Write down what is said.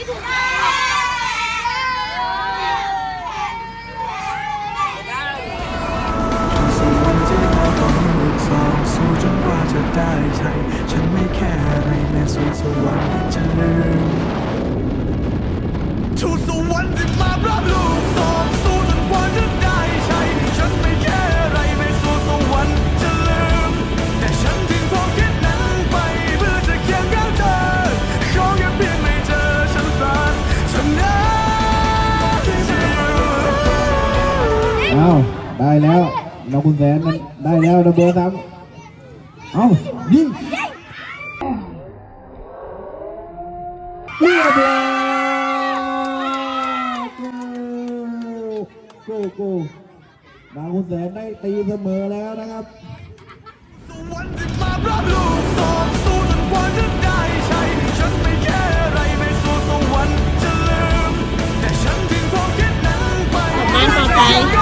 นี่ถูกได้สู่วันที่เราต้องลูกสองสู้จนกว่าจะได้ใช้ฉันไม่แค่อะไรแม้สู่สวรรค์จะลืมทูสวรรค์ที่มารับลูกสอง เอาได้แล้วเราคุณแสนมันได้แล้วระเบิดซ้ำเอายิงเรียบร้อยโกูก้ดาคุณแสนได้ตีเสมอแล้วนะครับต่อไป